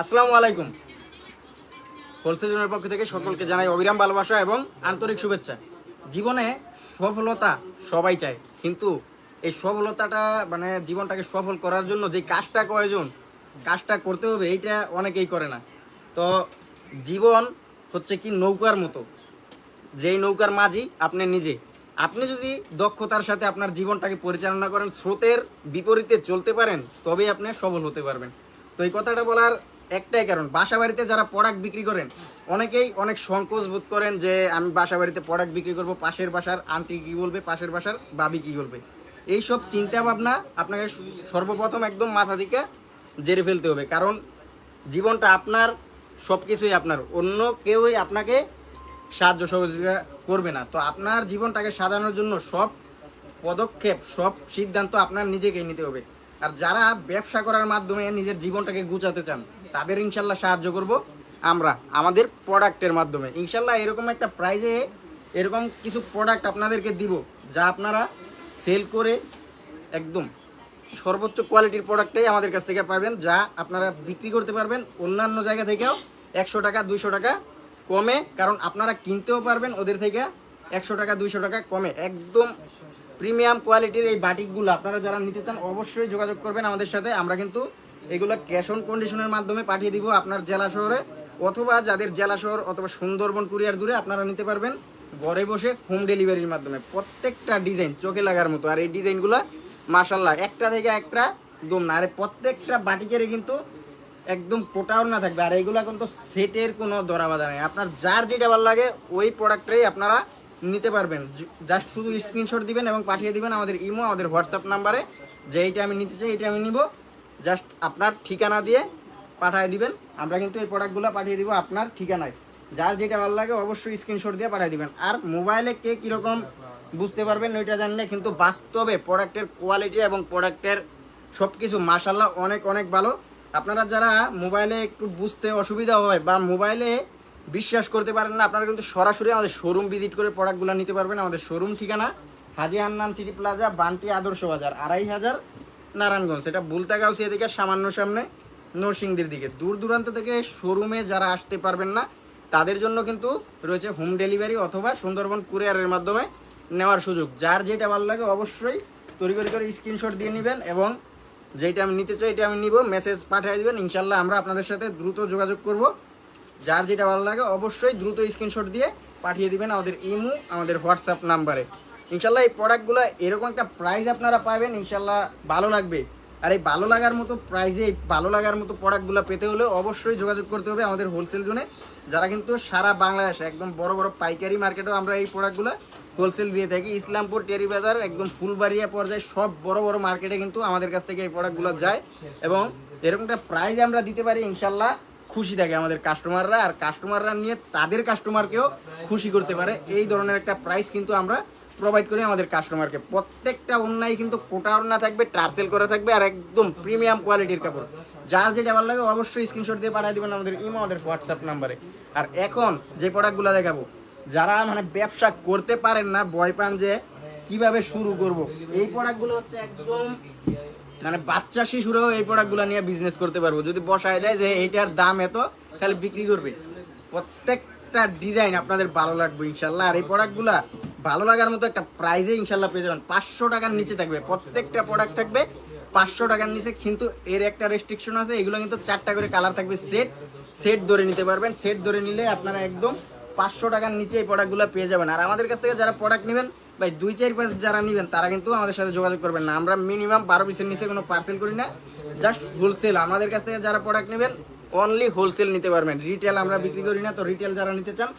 আসসালামু আলাইকুম। হোলসেল পক্ষ থেকে সকলকে জানাই অবিরাম ভালোবাসা এবং আন্তরিক শুভেচ্ছা। জীবনে সফলতা সবাই চায়, কিন্তু এই সফলতাটা মানে জীবনটাকে সফল করার জন্য যে কাজটা কয়জন, কাজটা করতে হবে, এইটা অনেকেই করে না। তো জীবন হচ্ছে কি নৌকার মতো। যেই নৌকার মাঝি আপনি নিজে। আপনি যদি দক্ষতার সাথে আপনার জীবনটাকে পরিচালনা করেন, স্রোতের বিপরীতে চলতে পারেন, তবেই আপনি সফল হতে পারবেন। তো এই কথাটা বলার একটাই কারণ বাসা বাড়িতে যারা প্রোডাক্ট বিক্রি করেন, অনেকেই অনেক সংকোচ বোধ করেন যে আমি বাসা বাড়িতে প্রোডাক্ট বিক্রি করব, পাশের বাসার আন্টি কি বলবে, পাশের বাসার বাবি কি বলবে। এইসব চিন্তা ভাবনা আপনাকে সর্বপ্রথম একদম মাথা থেকে জেরে ফেলতে হবে, কারণ জীবনটা আপনার সব কিছুই আপনার। অন্য কেউই আপনাকে সাহায্য সহযোগিতা করবে না। তো আপনার জীবনটাকে সাজানোর জন্য সব পদক্ষেপ, সব সিদ্ধান্ত আপনার নিজেকেই নিতে হবে। আর যারা ব্যবসা করার মাধ্যমে নিজের জীবনটাকে গুছাতে চান তাদের ইনশাল্লাহ সাহায্য করব। আমরা, আমাদের প্রোডাক্টের মাধ্যমে। ইনশাল্লাহ এরকম একটা প্রাইজে এরকম কিছু প্রোডাক্ট আপনাদেরকে দিব, যা আপনারা সেল করে একদম সর্বোচ্চ কোয়ালিটির প্রোডাক্টটাই আমাদের কাছ থেকে পাবেন, যা আপনারা বিক্রি করতে পারবেন অন্যান্য জায়গা থেকেও একশো টাকা, দুইশো টাকা কমে। কারণ আপনারা কিনতেও পারবেন ওদের থেকে একশো টাকা, দুইশো টাকা কমে। একদম প্রিমিয়াম কোয়ালিটির এই বাটিকগুলো আপনারা যারা নিতে চান অবশ্যই যোগাযোগ করবেন আমাদের সাথে। আমরা কিন্তু এগুলো ক্যাশ অন কন্ডিশনের মাধ্যমে পাঠিয়ে দিব আপনার জেলা শহরে, অথবা যাদের জেলা শহর অথবা সুন্দরবন কুরিয়ার দূরে আপনারা নিতে পারবেন, ঘরে বসে হোম ডেলিভারির মাধ্যমে। প্রত্যেকটা ডিজাইন চোখে লাগার মতো। আর এই ডিজাইনগুলো মাশাল্লাহ একটা থেকে একটা একদম না। আর প্রত্যেকটা বাটিকেরই কিন্তু একদম পোটাও না থাকবে। আর এইগুলো কিন্তু সেটের কোনো দরা বাধা নেই। আপনার যার যেটা ভালো লাগে, ওই প্রোডাক্টটাই আপনারা নিতে পারবেন। জাস্ট শুধু স্ক্রিনশট দিবেন এবং পাঠিয়ে দিবেন আমাদের ইমো, আমাদের হোয়াটসঅ্যাপ নাম্বারে যে এইটা আমি নিতে চাই এটা আমি নিব। জাস্ট আপনার ঠিকানা দিয়ে পাঠিয়ে দিবেন। আমরা কিন্তু এই প্রোডাক্টগুলো পাঠিয়ে দিব আপনার ঠিকানায়। যার যেটা ভালো লাগে অবশ্যই স্ক্রিনশট দিয়ে পাঠিয়ে দিবেন। আর মোবাইলে কে কীরকম বুঝতে পারবেন ওইটা জানলে কিন্তু বাস্তবে প্রোডাক্টের কোয়ালিটি এবং প্রোডাক্টের সব কিছু মাসাল্লাহ অনেক অনেক ভালো। আপনারা যারা মোবাইলে একটু বুঝতে অসুবিধা হয় বা মোবাইলে বিশ্বাস করতে পারেন না, আপনারা কিন্তু সরাসরি আমাদের শোরুম ভিজিট করে প্রোডাক্টগুলো নিতে পারবেন। আমাদের শোরুম ঠিকানা হাজি হান্নান সিটি প্লাজা বান্টি আদর্শ বাজার, আড়াই হাজার নারায়ণগঞ্জ, এটা বুলতাগাঁও এদিকে সামান্য সামনে নরসিংদীর দিকে। দূর দূরান্ত থেকে শোরুমে যারা আসতে পারবেন না, তাদের জন্য কিন্তু রয়েছে হোম ডেলিভারি অথবা সুন্দরবন কুরিয়ারের মাধ্যমে নেওয়ার সুযোগ। যার যেটা ভালো লাগে অবশ্যই তৈরি করে করে স্ক্রিনশট দিয়ে নেবেন এবং যেটা আমি নিতে চাই এটা আমি নিব মেসেজ পাঠিয়ে দেবেন। ইনশাল্লাহ আমরা আপনাদের সাথে দ্রুত যোগাযোগ করব। যার যেটা ভালো লাগে অবশ্যই দ্রুত স্ক্রিনশট দিয়ে পাঠিয়ে দিবেন আমাদের ইমো, আমাদের হোয়াটসঅ্যাপ নাম্বারে। ইনশাল্লাহ এই প্রোডাক্টগুলো এরকম একটা প্রাইস আপনারা পাবেন, ইনশাল্লাহ ভালো লাগবে। আর এই ভালো লাগার মতো প্রাইজে ভালো লাগার মতো প্রোডাক্টগুলো পেতে হলে অবশ্যই যোগাযোগ করতে হবে আমাদের হোলসেল জোনে যারা কিন্তু সারা বাংলাদেশে, একদম বড় বড় পাইকারি মার্কেটেও আমরা এই প্রোডাক্টগুলো হোলসেল দিয়ে থাকি। ইসলামপুর, টেরি বাজার, একদম ফুলবাড়িয়া পর্যায়ে সব বড় বড় মার্কেটে কিন্তু আমাদের কাছ থেকে এই প্রোডাক্টগুলো যায় এবং এরকম একটা প্রাইজ আমরা দিতে পারি, ইনশাল্লাহ খুশি থাকে আমাদের কাস্টমাররা আর কাস্টমাররা নিয়ে তাদের কাস্টমারকেও খুশি করতে পারে। এই ধরনের একটা প্রাইস কিন্তু আমরা প্রোভাইড করি আমাদের কাস্টমারকে প্রত্যেকটা অন্যায় কিন্তু কোটা অন্যা থাকবে টার্সেল করা থাকবে, আর একদম প্রিমিয়াম কোয়ালিটির কাপড়। যার যেটা ভালো লাগে অবশ্যই স্ক্রিনশট দিয়ে পাঠিয়ে দেবেন আমাদের ইমো আমাদের হোয়াটসঅ্যাপ নাম্বারে আর এখন যে প্রোডাক্টগুলো দেখাবো, যারা মানে ব্যবসা করতে পারেন না, ভয় পান যে কীভাবে শুরু করব, এই প্রোডাক্টগুলো হচ্ছে একদম মানে বাচ্চা শিশুরাও এই প্রোডাক্টগুলো নিয়ে বিজনেস করতে পারব। যদি বসায় দেয় যে এইটার দাম এত, তাহলে বিক্রি করবে। প্রত্যেকটা ডিজাইন আপনাদের ভালো লাগবে ইনশাল্লাহ আর এই প্রোডাক্টগুলা ভালো লাগার মতো একটা প্রাইজে ইনশাল্লাহ পেয়ে যাবেন। পাঁচশো টাকার নিচে থাকবে, প্রত্যেকটা প্রোডাক্ট থাকবে, পাঁচশো টাকার নিচে, কিন্তু এর একটা রেস্ট্রিকশন আছে, এগুলো কিন্তু চারটা করে কালার থাকবে সেট সেট ধরে নিতে পারবেন। সেট ধরে নিলে আপনারা একদম পাঁচশো টাকার নিচে এই প্রোডাক্টগুলো পেয়ে যাবেন। আর আমাদের কাছ থেকে যারা প্রোডাক্ট নেবেন, ভাই, দুই, চার পাঁচ যারা নেবেন, তারা কিন্তু আমাদের সাথে যোগাযোগ করবেন না। আমরা মিনিমাম বারো পিসের নিচে কোনো পার্সেল করি না জাস্ট হোলসেল আমাদের কাছ থেকে যারা প্রোডাক্ট নেবেন অনলি হোলসেল নিতে পারবেন। রিটেল আমরা বিক্রি করি না, তো রিটেল যারা নিতে চান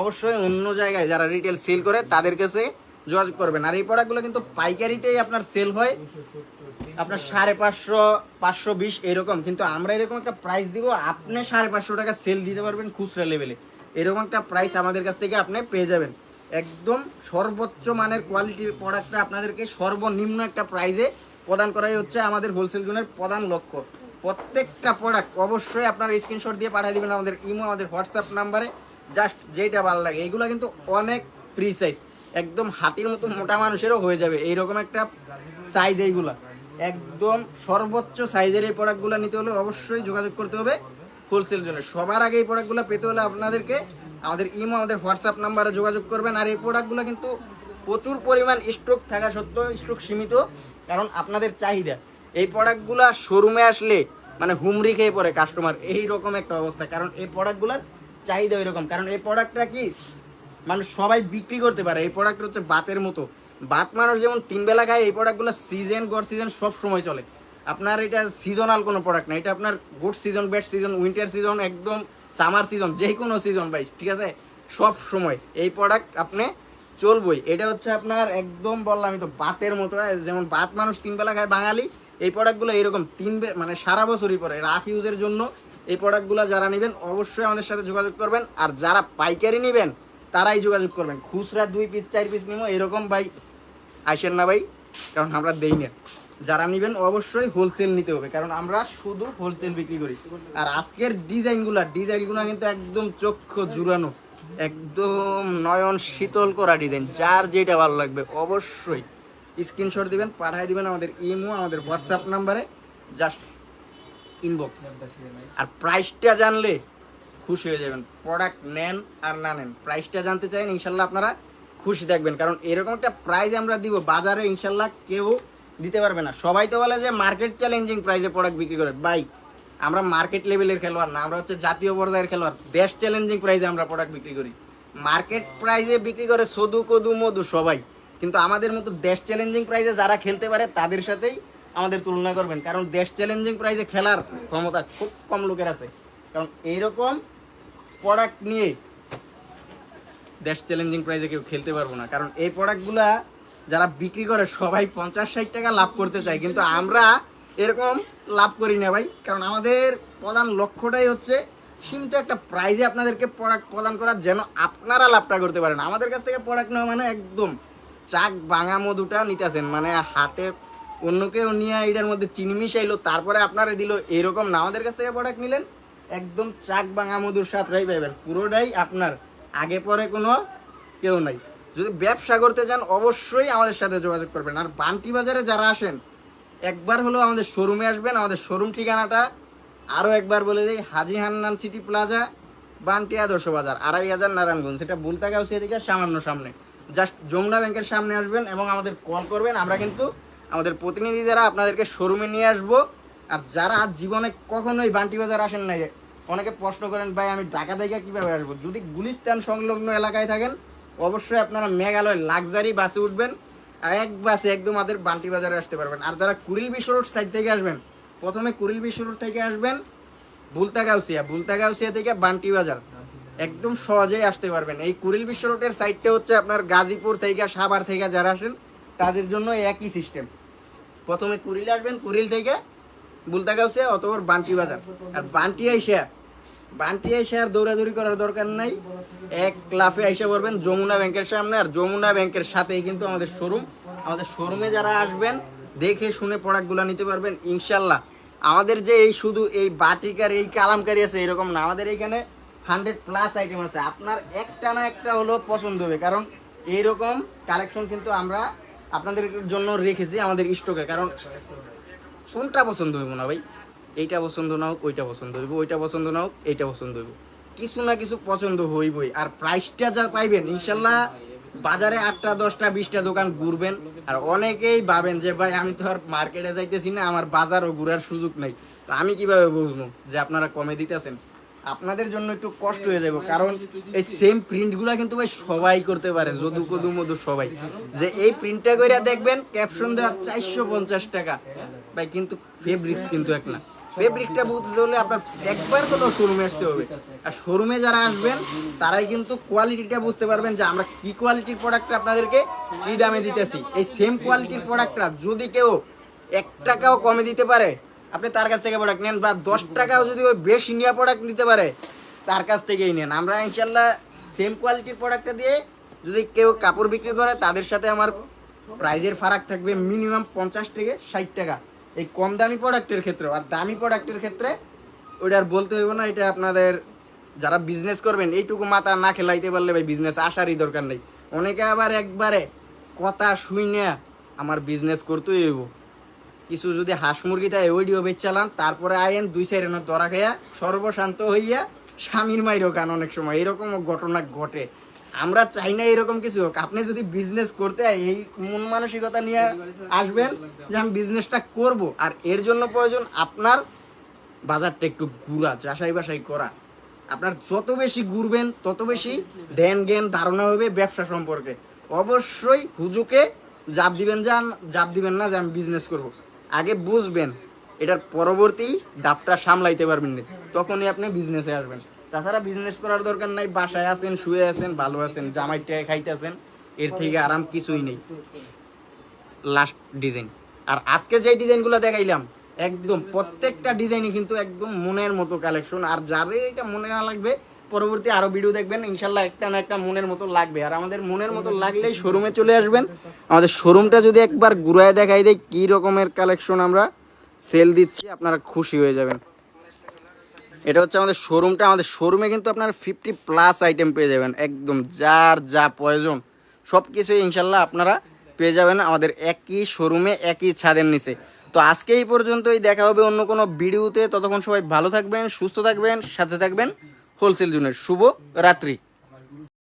অবশ্যই অন্য জায়গায় যারা রিটেল সেল করে, তাদের কাছে যোগাযোগ করবেন। আর এই প্রোডাক্টগুলো কিন্তু পাইকারিতেই আপনার সেল হয়। আপনার সাড়ে পাঁচশো পাঁচশো বিশ, এরকম। কিন্তু আমরা এরকম একটা প্রাইস দিব, আপনি সাড়ে পাঁচশো টাকা সেল দিতে পারবেন খুচরা লেভেলে এরকম একটা প্রাইস আমাদের কাছ থেকে আপনি পেয়ে যাবেন। একদম সর্বোচ্চ মানের কোয়ালিটির প্রোডাক্টটা আপনাদেরকে সর্বনিম্ন একটা প্রাইজে প্রদান করাই হচ্ছে আমাদের হোলসেল জোনের প্রধান লক্ষ্য। প্রত্যেকটা প্রোডাক্ট অবশ্যই আপনার স্ক্রিনশট দিয়ে পাঠিয়ে দেবেন আমাদের ইমো, আমাদের হোয়াটসঅ্যাপ নাম্বারে জাস্ট যেটা ভালো লাগে। এগুলো কিন্তু অনেক ফ্রি সাইজ একদম হাতির মতো মোটা মানুষেরও হয়ে যাবে। এইরকম একটা সাইজ এইগুলা। একদম সর্বোচ্চ সাইজের এই প্রোডাক্টগুলো নিতে হলে অবশ্যই যোগাযোগ করতে হবে হোলসেল জন্য। সবার আগে এই প্রোডাক্টগুলো পেতে হলে আপনাদেরকে আমাদের ইমো, আমাদের হোয়াটসঅ্যাপ নাম্বারে যোগাযোগ করবেন। আর এই প্রোডাক্টগুলো কিন্তু প্রচুর পরিমাণ স্টক থাকা সত্ত্বেও স্টক সীমিত, কারণ আপনাদের চাহিদা। এই প্রোডাক্টগুলো শোরুমে আসলে মানে হুমরি খেয়ে পড়ে কাস্টমার এই রকম একটা অবস্থা। কারণ এই প্রোডাক্টগুলোর চাহিদা ওই রকম কারণ এই প্রোডাক্টটা কি, মানুষ সবাই বিক্রি করতে পারে। এই প্রোডাক্ট হচ্ছে বাতের মতো। বাত মানুষ যেমন তিন বেলা খায়, এই প্রোডাক্টগুলো সিজন গড় সিজন সব সময় চলে। আপনার এটা সিজনাল কোনো প্রোডাক্ট না। এটা আপনার good season bad season winter season একদম সামার সিজন যে কোনো সিজন ভাই, ঠিক আছে? সব সময় এই প্রোডাক্ট আপনি চলবই। এটা হচ্ছে আপনার একদম বললাম আমি তো, বাতের মতো যেমন বাত মানুষ তিন বেলা খায় বাঙালি, এই প্রোডাক্টগুলো এরকম তিন মানে সারা বছরই পরে রাফ ইউজের জন্য এই প্রোডাক্টগুলো যারা নেবেন, অবশ্যই আমাদের সাথে যোগাযোগ করবেন। আর যারা পাইকারি নেবেন, তারাই যোগাযোগ করবেন। খুচরা দুই পিস চার পিস নিবো, এরকম ভাই আসেন না ভাই, কারণ আমরা দেই না। যারা নেবেন, অবশ্যই হোলসেল নিতে হবে, কারণ আমরা শুধু হোলসেল বিক্রি করি। আর আজকের ডিজাইনগুলো ডিজাইনগুলো কিন্তু একদম চক্ষু জুড়ানো, একদম নয়ন শীতল করা ডিজাইন, যার যেটা ভালো লাগবে, অবশ্যই। স্ক্রিনশট দিবেন, পাঠিয়ে দিবেন আমাদের ইমো, আমাদের হোয়াটসঅ্যাপ নাম্বারে জাস্ট ইনবক্স আর প্রাইসটা জানলে খুশি হয়ে যাবেন। প্রোডাক্ট নেন আর না নেন। প্রাইসটা জানতে চাইন ইনশাল্লাহ আপনারা খুশি থাকবেন কারণ এরকম একটা প্রাইস আমরা দিব বাজারে ইনশাল্লাহ কেউ দিতে পারবে না। সবাই তো বলে যে মার্কেট চ্যালেঞ্জিং প্রাইসে প্রোডাক্ট বিক্রি করে। বাই আমরা মার্কেট লেভেলের খেলোয়াড় না আমরা হচ্ছে জাতীয় পর্যায়ের খেলোয়াড়। দেশ চ্যালেঞ্জিং প্রাইসে আমরা প্রোডাক্ট বিক্রি করি। মার্কেট প্রাইসে বিক্রি করে সদু কদু মধু সবাই। কিন্তু আমাদের মতো দেশ চ্যালেঞ্জিং প্রাইসে যারা খেলতে পারে তাদের সাথেই আমাদের তুলনা করবেন। কারণ দেশ চ্যালেঞ্জিং প্রাইজে খেলার ক্ষমতা খুব কম লোকের আছে। কারণ এইরকম প্রোডাক্ট নিয়ে দেশ চ্যালেঞ্জিং প্রাইজে কেউ খেলতে পারব না। কারণ এই প্রোডাক্টগুলা যারা বিক্রি করে, সবাই পঞ্চাশ ষাট টাকা লাভ করতে চায়। কিন্তু আমরা এরকম লাভ করি না ভাই। কারণ আমাদের প্রধান লক্ষ্যটাই হচ্ছে সীমিত একটা প্রাইজে আপনাদেরকে প্রোডাক্ট প্রদান করার যেন আপনারা লাভটা করতে পারেন। আমাদের কাছ থেকে প্রোডাক্ট নেওয়া মানে একদম চাক ভাঙা মধুটা নিতেছেন। মানে হাতে অন্য কেউ নিয়ে এটার মধ্যে চিনি মিশাইলো, তারপরে আপনারা দিল এরকম। না, আমাদের কাছ থেকে প্রোডাক্ট নিলেন, একদম চাক ভাঙা মধুর সাথেই পাইবেন। পুরোটাই আপনার। আগে পরে কোনো কেউ নাই। যদি ব্যবসা করতে চান, অবশ্যই আমাদের সাথে যোগাযোগ করবেন। আর বান্টি বাজারে যারা আসেন, একবার হলেও আমাদের শোরুমে আসবেন। আমাদের শোরুম ঠিকানাটা আরও একবার বলে দিই, হাজি হান্নান সিটি প্লাজা, বান্টি আদর্শ বাজার, আড়াই হাজার নারায়ণগঞ্জ। সেটা বলতে গাও সেদিকে সামান্য সামনে। জাস্ট যমুনা ব্যাংকের সামনে আসবেন এবং আমাদের কল করবেন। আমরা কিন্তু আমাদের প্রতিনিধি যারা, আপনাদেরকে শোরুমে নিয়ে আসব। আর যারা জীবনে কখনোই বান্টি বাজার আসেন নাই, অনেকে প্রশ্ন করেন, ভাই, আমি ঢাকা থেকে কীভাবে আসব? যদি গুলিস্তান সংলগ্ন এলাকায় থাকেন, অবশ্যই আপনারা মেঘালয় লাক্সারি বাসে উঠবেন। আর এক বাসে একদম আমাদের বান্টি বাজারে আসতে পারবেন। আর যারা কুড়িল বিশ্ব রোড সাইড থেকে আসবেন, প্রথমে কুড়িল বিশ্ব রোড থেকে আসবেন বুলতাগাউসিয়া। বুলতাগাউসিয়া থেকে বান্টি বাজার। একদম সহজেই আসতে পারবেন। এই কুড়িল বিশ্ব রোডের সাইডটা হচ্ছে আপনার গাজীপুর থেকে, সাভার থেকে যারা আসেন, তাদের জন্য একই সিস্টেম প্রথমে কুরিল আসবেন, কুরিল থেকে বুলতাগাউসিয়া অতপর বান্টি বাজার আর বান্টি আইসা বান্টি আইসা আর দৌড়াদৌড়ি করার দরকার নাই। এক লাফে আইসা পড়বেন যমুনা ব্যাংকের সামনে। আর যমুনা ব্যাংকের সাথেই কিন্তু আমাদের শোরুম। আমাদের শোরুমে যারা আসবেন, দেখে শুনে প্রোডাক্টগুলো নিতে পারবেন, ইনশাল্লাহ। আমাদের যে এই শুধু এই বাটিকার, এই কালামকারি আছে, এরকম না। আমাদের এইখানে হান্ড্রেড প্লাস আইটেম আছে। আপনার একটা না একটা হলো পছন্দ হবে। কারণ এইরকম কালেকশন কিন্তু আমরা আপনাদের জন্য রেখেছি আমাদের স্টকে, কারণ কোনটা পছন্দ হইব না ভাই? এইটা পছন্দ না হোক, ওইটা পছন্দ হইব, ওইটা পছন্দ না হোক, এইটা পছন্দ হইব। কিছু না কিছু পছন্দ হইবই, আর প্রাইসটা যা পাইবেন ইনশাল্লাহ বাজারে আটটা, দশটা, বিশটা দোকান ঘুরবেন, আর অনেকেই ভাবেন যে, ভাই, আমি তো আর মার্কেটে যাইতেছি না, আমার বাজারও ঘুরার সুযোগ নাই। তো আমি কীভাবে বুঝব যে আপনারা কমে দিতেছেন? আপনাদের জন্য একটু কষ্ট হয়ে যাবে কারণ এই সেম প্রিন্টগুলো কিন্তু ভাই সবাই করতে পারে যদু কদু মধু সবাই। যে এই প্রিন্টটা করে দেখবেন ক্যাপশন দেওয়া চারশো পঞ্চাশ টাকা। ভাই কিন্তু ফেব্রিক্স কিন্তু এক না। ফেব্রিকটা বুঝতে হলে আপনার একবার কোনো শোরুমে আসতে হবে। আর শোরুমে যারা আসবেন তারাই কিন্তু কোয়ালিটিটা বুঝতে পারবেন যে আমরা কি কোয়ালিটির প্রোডাক্টটা আপনাদেরকে কি দামে দিতেছি। এই সেম কোয়ালিটির প্রোডাক্টটা যদি কেউ এক টাকাও কমে দিতে পারে আপনি তার কাছ থেকে প্রোডাক্ট নেন বা দশ টাকাও যদি ওই বেশি নিয়ে প্রোডাক্ট নিতে পারে, তার কাছ থেকেই নেন। আমরা ইনশাল্লাহ সেম কোয়ালিটির প্রোডাক্টটা দিয়ে যদি কেউ কাপড় বিক্রি করে, তাদের সাথে আমার প্রাইজের ফারাক থাকবে মিনিমাম পঞ্চাশ থেকে ষাট টাকা। এই কম দামি প্রোডাক্টের ক্ষেত্রে আর দামি প্রোডাক্টের ক্ষেত্রে ওইটা আর বলতে হইব না, এটা আপনাদের যারা বিজনেস করবেন, এইটুকু মাথা না খেলাইতে পারলে ভাই বিজনেস আসারই দরকার নেই। অনেকে আবার একবারে কথা শুই আমার বিজনেস করতেই হইব। কিছু যদি হাঁস মুরগি তাই ওইডিও বেচ চালান তারপরে আয়েন দুই সাইডের ধরা খাইয়া সর্বশান্ত হইয়া স্বামীর মাইরও কান অনেক সময়। এরকম ঘটনা ঘটে। আমরা চাই না এরকম কিছু হোক। আপনি যদি বিজনেস করতে এই মন মানসিকতা নিয়ে আসবেন যে আমি বিজনেসটা করব। আর এর জন্য প্রয়োজন আপনার বাজারটা একটু ঘুরা, যাচাই বাসাই করা। আপনার যত বেশি ঘুরবেন, তত বেশি ধ্যান জ্ঞান ধারণা হবে ব্যবসা সম্পর্কে। অবশ্যই হুজুকে জাপ দিবেন যান জাপ দিবেন না যে আমি বিজনেস করব। আগে বুঝবেন, এটার পরবর্তী দাপটা সামলাইতে পারবেন না। তখনই আপনি বিজনেসে আসবেন। তাছাড়া বিজনেস করার দরকার নাই, বাসায় আছেন, শুয়ে আছেন, ভালো আছেন, জামাই টাকা খাইতেছেন, এর থেকে আরাম কিছুই নেই। লাস্ট ডিজাইন আর আজকে যে ডিজাইনগুলো দেখাইলাম, একদম প্রত্যেকটা ডিজাইনই কিন্তু একদম মনের মতো কালেকশন আর যাদের এটা মনে না লাগবে পরবর্তী আরও ভিডিও দেখবেন ইনশাল্লাহ একটা না একটা মনের মতো লাগবে। আর আমাদের মনের মতো লাগলেই শোরুমে চলে আসবেন। আমাদের শোরুমটা যদি একবার ঘুরায় দেখাই দেয় কি রকমের কালেকশন আমরা সেল দিচ্ছি আপনারা খুশি হয়ে যাবেন। এটা হচ্ছে আমাদের শোরুমটা আমাদের শোরুমে কিন্তু আপনারা ফিফটি প্লাস আইটেম পেয়ে যাবেন। একদম যার যা প্রয়োজন সব কিছুই ইনশাল্লাহ আপনারা পেয়ে যাবেন আমাদের একই শোরুমে একই ছাদের নিচে। তো আজকে এই পর্যন্তই। দেখা হবে অন্য কোনো ভিডিওতে ততক্ষণ সবাই ভালো থাকবেন সুস্থ থাকবেন সাথে থাকবেন। হোলসেল জুনের শুভ রাত্রি।